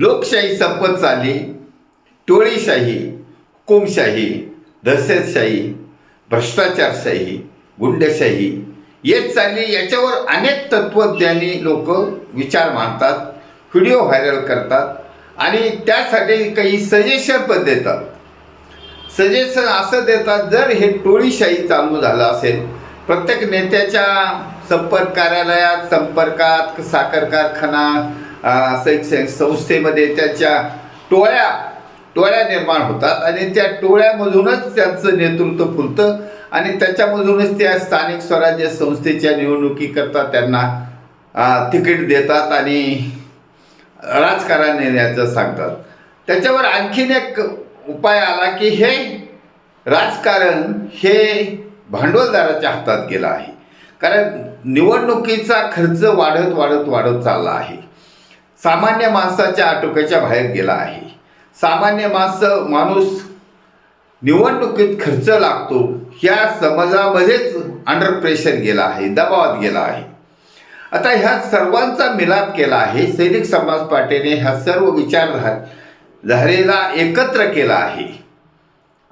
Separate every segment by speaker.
Speaker 1: लोकशाही संपत चालली. टोळीशाही हुकुमशाही दहशतशाही भ्रष्टाचारशाही गुंडशाही येत चालली. याच्यावर अनेक तत्त्वज्ञानी लोक विचार मांडतात व्हिडिओ व्हायरल करतात आणि त्यासाठी काही सजेशन पण देतात. सजेशन असं देतात जर हे टोळीशाही चालू झालं असेल प्रत्येक नेत्याच्या संपर्क कार्यालयात संपर्कात साखर कारखाना शैक्षणिक संस्थेमध्ये त्याच्या टोळ्या टोळ्या निर्माण होतात आणि त्या टोळ्यामधूनच त्यांचं नेतृत्व फुलतं आणि त्याच्यामधूनच त्या स्थानिक स्वराज्य संस्थेच्या निवडणुकीकरता त्यांना तिकीट देतात आणि राजकारण नेण्याचं सांगतात. त्याच्यावर आणखीन एक उपाय आला की हे राजकारण हे भांडवलदाराच्या हातात गेलं आहे. कारण निवडणुकीचा खर्च वाढत वाढत वाढत चालला आहे. सामान्य माणसाच्या आटोक्याच्या बाहेर गेला आहे. सामान्य माणसं माणूस निवडणुकीत खर्च लागतो ह्या समाजामध्येच अंडर प्रेशर गेला आहे दबावात गेला आहे. आता ह्या सर्वांचा मिलाप केला आहे सैनिक समाज पार्टीने ह्या सर्व विचारधारेला एकत्र केला आहे.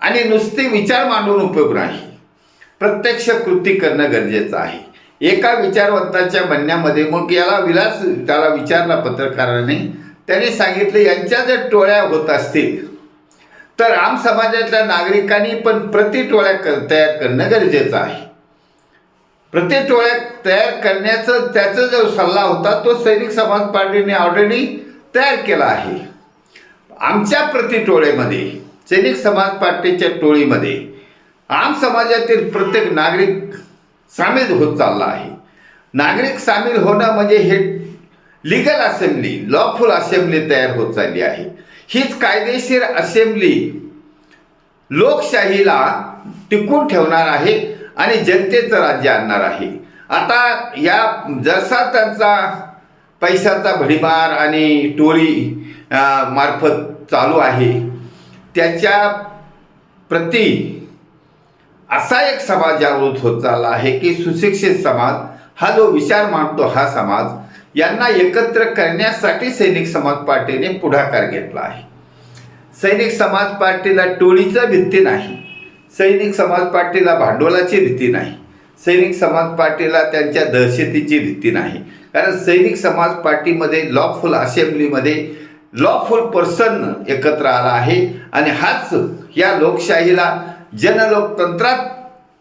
Speaker 1: आणि नुसते विचार मांडून उपयोग नाही. प्रत्यक्ष कृती करणं गरजेचं आहे. एका विचारवंताच्या म्हणण्यामध्ये मग याला विलास त्याला विचारला पत्रकाराने त्याने सांगितलं यांच्या जर टोळ्या होत असतील तर आम समाजातल्या नागरिकांनी पण प्रति टोळ्या कर तयार करणं गरजेचं आहे. प्रति टोळ्या तयार करण्याचं त्याचा जो सल्ला होता तो सैनिक समाज पार्टीने ऑलरेडी तयार केला आहे. आमच्या प्रति टोळेमध्ये सैनिक समाज पार्टीच्या टोळीमध्ये आम समाजातील प्रत्येक नागरिक सामील होत चालला आहे. नागरिक सामील होणं म्हणजे हे लिगल असेंब्ली लॉफुल असेंब्ली तयार होत चालली आहे. हीच कायदेशीर असेंब्ली लोकशाहीला टिकून ठेवणार आहे आणि जनतेचं राज्य आणणार आहे. आता या जसा त्यांचा पैशाचा भडीमार आणि टोळी मार्फत चालू आहे त्याच्या प्रती असा एक समाज जागृत होत चालला आहे की सुशिक्षित समाज हा जो विचार मांडतो हा समाज यांना एकत्र करण्यासाठी सैनिक समाज पार्टीने पुढाकार घेतला आहे. सैनिक समाज पार्टीला टोळीचा भीती नाही. सैनिक समाज पार्टीला भांडवलाची भीती नाही. सैनिक समाज पार्टीला त्यांच्या दहशतीची भीती नाही. कारण सैनिक समाज पार्टीमध्ये लॉफुल असेंब्लीमध्ये लॉफुल पर्सन एकत्र आला आहे आणि हाच या लोकशाहीला जनलोकतंत्रात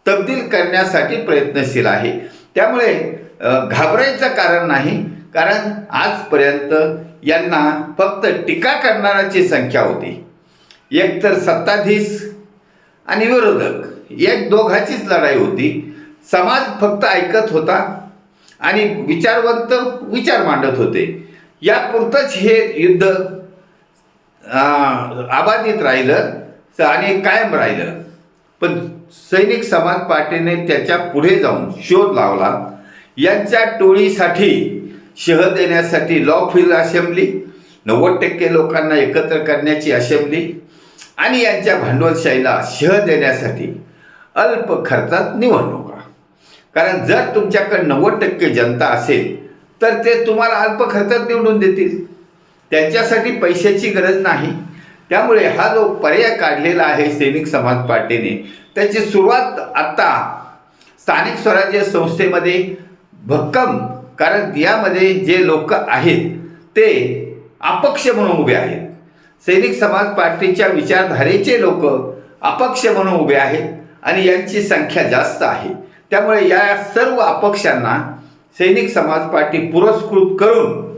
Speaker 1: तब्दील करण्यासाठी प्रयत्नशील आहे. त्यामुळे घाबरायचं कारण नाही कारण आजपर्यंत यांना फक्त टीका करणाऱ्याची संख्या होती. एकतर सत्ताधीश आणि विरोधक. एक दोघाचीच लढाई होती. समाज फक्त ऐकत होता आणि विचारवंत विचार मांडत होते. यापुरतंच हे युद्ध अबाधित राहिलं आणि कायम राहिलं. पण सैनिक समाज पार्टीने त्याच्या पुढे जाऊन शोध लावला. यांच्या टोळीसाठी शह देण्यासाठी लॉ फिल असेंब्ली नव्वद टक्के लोकांना एकत्र करण्याची असेंब्ली आणि यांच्या भांडवलशाहीला शह देण्यासाठी अल्प खर्चात निवडणुका. कारण जर तुमच्याकडे नव्वद टक्के जनता असेल तर ते तुम्हाला अल्प खर्चात निवडून देतील. त्यांच्यासाठी पैशाची गरज नाही. त्यामुळे हा जो पर्याय काढलेला आहे सैनिक समाज पार्टीने त्याची सुरुवात आत्ता स्थानिक स्वराज्य संस्थेमध्ये भक्कम कारण यामध्ये जे लोक आहेत ते अपक्ष म्हणून उभे आहेत. सैनिक समाज पार्टीच्या विचारधारेचे लोक अपक्ष म्हणून उभे आहेत आणि यांची संख्या जास्त आहे. त्यामुळे या सर्व अपक्षांना सैनिक समाज पार्टी पुरस्कृत करून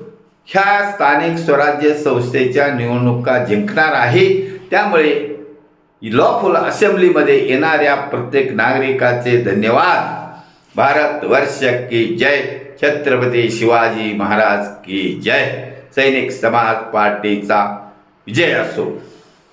Speaker 1: ह्या स्थानिक स्वराज्य संस्थेच्या निवडणुका जिंकणार आहे. त्यामुळे लॉफुल असेंब्लीमध्ये येणाऱ्या प्रत्येक नागरिकाचे धन्यवाद. भारत वर्ष की जय. छत्रपती शिवाजी महाराज की जय. सैनिक समाज पार्टीचा विजय असो.